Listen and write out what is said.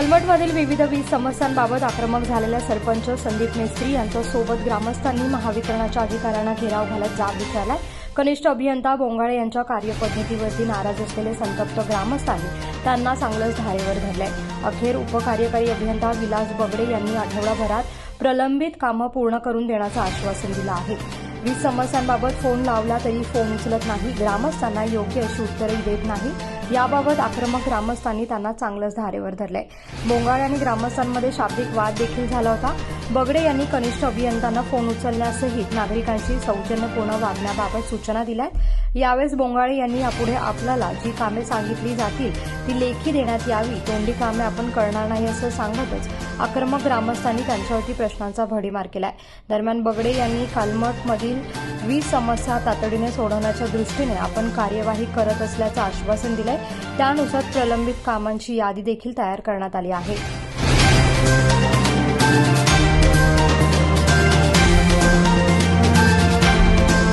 कलमठमधील विविध वीज समस्यांबाबत आक्रमक झालेल्या सरपंच संदीप मेस्त्री यांच्यासोबत ग्रामस्थांनी महावितरणाच्या अधिकाऱ्यांना घेराव घालत जाब विचारलाय. कनिष्ठ अभियंता बोंगाळे यांच्या कार्यपद्धतीवरती नाराज असलेले संतप्त ग्रामस्थांनी त्यांना चांगलंच धारेवर धरलंय. अखेर उपकार्यकारी अभियंता विलास बगडे यांनी आठवडाभरात प्रलंबित कामं पूर्ण करून देण्याचं आश्वासन दिलं आहे. वीज समस्यांबाबत फोन लावला तरी फोन उचलत नाही. ग्रामस्थांना योग्य अशी उत्तरही देत नाही. याबाबत आक्रमक ग्रामस्थांनी त्यांना चांगलंच धारेवर धरलंय. मोंगाळ आणि ग्रामस्थांमध्ये शाब्दिक वाद देखील झाला होता. बगडे यांनी कनिष्ठ अभियंत्यांना फोन उचलण्यासहित नागरिकांशी सौजन्यपूर्ण वागण्याबाबत सूचना दिल्या यावेळेस बोंगाळे यांनी यापुढे आपल्याला जी कामे सांगितली जातील ती लेखी देण्यात यावी तोंडी कामे आपण करणार नाही असं सांगतच आक्रमक ग्रामस्थांनी त्यांच्यावरती प्रश्नांचा भडीमार केलाय. दरम्यान बगडे यांनी कालमठमधील वीज समस्या तातडीने सोडवण्याच्या दृष्टीने आपण कार्यवाही करत असल्याचं आश्वासन दिलंय. त्यानुसार प्रलंबित कामांची यादी देखील तयार करण्यात आली आहे.